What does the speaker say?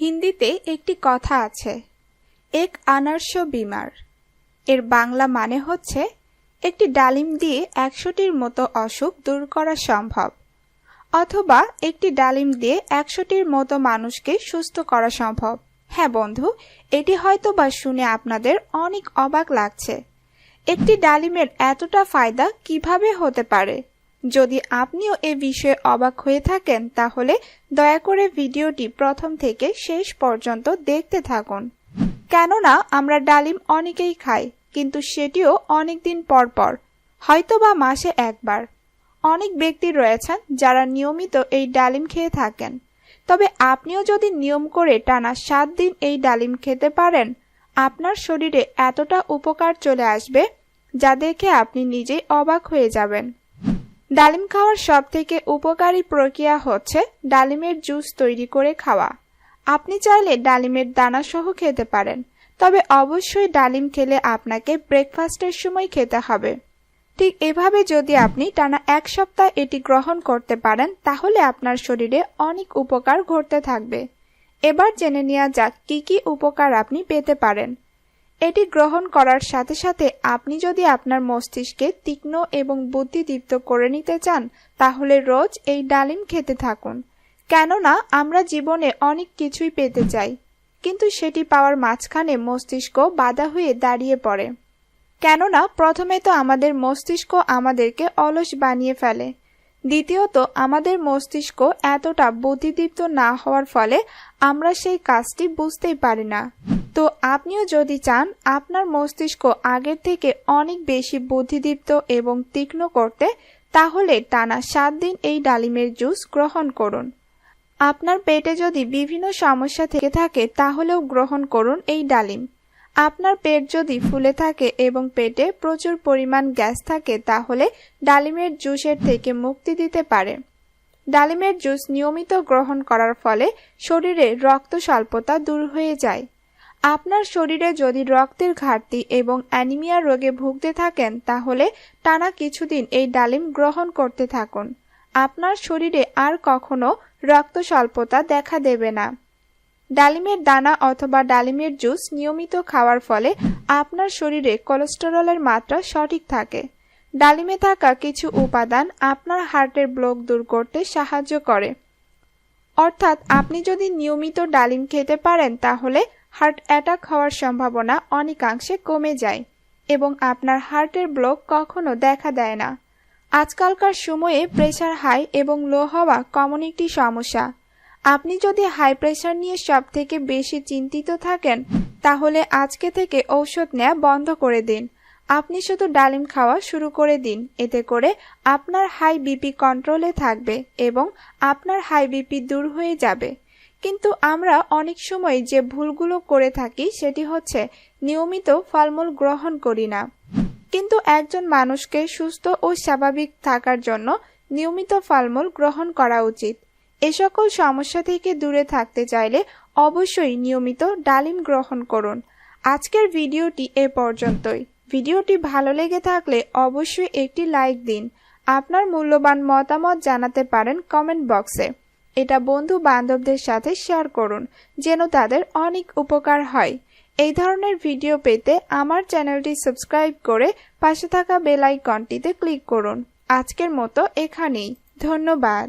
হিন্দিতে একটি কথা আছে, এক আনার্স বিমার। এর বাংলা মানে হচ্ছে, একটি ডালিম দিয়ে একশোটির মতো অসুখ দূর করা সম্ভব, অথবা একটি ডালিম দিয়ে একশোটির মতো মানুষকে সুস্থ করা সম্ভব। হ্যাঁ বন্ধু, এটি হয়তো বা শুনে আপনাদের অনেক অবাক লাগছে। একটি ডালিমের এতটা ফায়দা কীভাবে হতে পারে? যদি আপনিও এ বিষয়ে অবাক হয়ে থাকেন, তাহলে দয়া করে ভিডিওটি প্রথম থেকে শেষ পর্যন্ত দেখতে থাকুন। কেননা, আমরা ডালিম অনেকেই খাই, কিন্তু সেটিও অনেক দিন পর পর, হয়তোবা মাসে একবার। অনেক ব্যক্তি রয়েছেন যারা নিয়মিত এই ডালিম খেয়ে থাকেন। তবে আপনিও যদি নিয়ম করে টানা সাত দিন এই ডালিম খেতে পারেন, আপনার শরীরে এতটা উপকার চলে আসবে, যা দেখে আপনি নিজেই অবাক হয়ে যাবেন। ডালিম খাওয়ার সব থেকে উপকারী প্রক্রিয়া হচ্ছে ডালিমের জুস তৈরি করে খাওয়া। আপনি চাইলে ডালিমের দানা সহ খেতে পারেন, তবে অবশ্যই ডালিম খেলে আপনাকে ব্রেকফাস্টের সময় খেতে হবে। ঠিক এভাবে যদি আপনি টানা এক সপ্তাহ এটি গ্রহণ করতে পারেন, তাহলে আপনার শরীরে অনেক উপকার ঘটতে থাকবে। এবার জেনে নেওয়া যাক কি কি উপকার আপনি পেতে পারেন। এটি গ্রহণ করার সাথে সাথে আপনি যদি আপনার মস্তিষ্কে তীক্ষ্ণ এবং বুদ্ধিদীপ্ত করে নিতে চান, তাহলে রোজ এই ডালিম খেতে থাকুন। কেননা, আমরা জীবনে অনেক কিছুই পেতে চাই, কিন্তু সেটি পাওয়ার মাঝখানে মস্তিষ্ক বাধা হয়ে দাঁড়িয়ে পড়ে। কেননা, প্রথমে তো আমাদের মস্তিষ্ক আমাদেরকে অলস বানিয়ে ফেলে। দ্বিতীয়ত, আমাদের মস্তিষ্ক এতটা বুদ্ধিদীপ্ত না হওয়ার ফলে আমরা সেই কাজটি বুঝতেই পারি না। তো আপনিও যদি চান, আপনার মস্তিষ্ক আগের থেকে অনেক বেশি বুদ্ধিদীপ্ত এবং তীক্ষ্ণ করতে, তাহলে টানা সাত দিন এই ডালিমের জুস গ্রহণ করুন। আপনার পেটে যদি বিভিন্ন সমস্যা থেকে থাকে, তাহলেও গ্রহণ করুন এই ডালিম। আপনার পেট যদি ফুলে থাকে এবং পেটে প্রচুর পরিমাণ গ্যাস থাকে, তাহলে ডালিমের জুসের থেকে মুক্তি দিতে পারে। ডালিমের জুস নিয়মিত গ্রহণ করার ফলে শরীরে রক্ত স্বল্পতা দূর হয়ে যায়। আপনার শরীরে যদি রক্তের ঘাটতি এবং অ্যানিমিয়া রোগে ভুগতে থাকেন, তাহলে টানা কিছুদিন এই ডালিম গ্রহণ করতে থাকুন। আপনার শরীরে আর কখনো রক্ত স্বল্পতা দেখা দেবে না। ডালিমের দানা অথবা ডালিমের জুস নিয়মিত খাওয়ার ফলে আপনার শরীরে কোলেস্টেরলের মাত্রা সঠিক থাকে। ডালিমে থাকা কিছু উপাদান আপনার হার্টের ব্লক দূর করতে সাহায্য করে। অর্থাৎ আপনি যদি নিয়মিত ডালিম খেতে পারেন, তাহলে হার্ট অ্যাটাক হওয়ার সম্ভাবনা অনেকাংশে কমে যায় এবং আপনার হার্টের ব্লক কখনো দেখা দেয় না। আজকালকার সময়ে প্রেশার হাই এবং লো হওয়া কমন একটি সমস্যা। আপনি যদি হাই প্রেশার নিয়ে সব থেকে বেশি চিন্তিত থাকেন, তাহলে আজকে থেকে ঔষধ নেওয়া বন্ধ করে দিন। আপনি শুধু ডালিম খাওয়া শুরু করে দিন, এতে করে আপনার হাই বিপি কন্ট্রোলে থাকবে এবং আপনার হাই বিপি দূর হয়ে যাবে। কিন্তু আমরা অনেক সময় যে ভুলগুলো করে থাকি সেটি হচ্ছে নিয়মিত ফলমূল গ্রহণ করি না। কিন্তু একজন মানুষকে সুস্থ ও স্বাভাবিক থাকার জন্য নিয়মিত ফলমূল গ্রহণ করা উচিত। এ সকল সমস্যা থেকে দূরে থাকতে চাইলে অবশ্যই নিয়মিত ডালিম গ্রহণ করুন। আজকের ভিডিওটি এ পর্যন্তই। ভিডিওটি ভালো লেগে থাকলে অবশ্যই একটি লাইক দিন। আপনার মূল্যবান মতামত জানাতে পারেন কমেন্ট বক্সে। এটা বন্ধু বান্ধবদের সাথে শেয়ার করুন, যেন তাদের অনেক উপকার হয়। এই ধরনের ভিডিও পেতে আমার চ্যানেলটি সাবস্ক্রাইব করে পাশে থাকা বেল আইকনটিতে ক্লিক করুন। আজকের মতো এখানেই। ধন্যবাদ।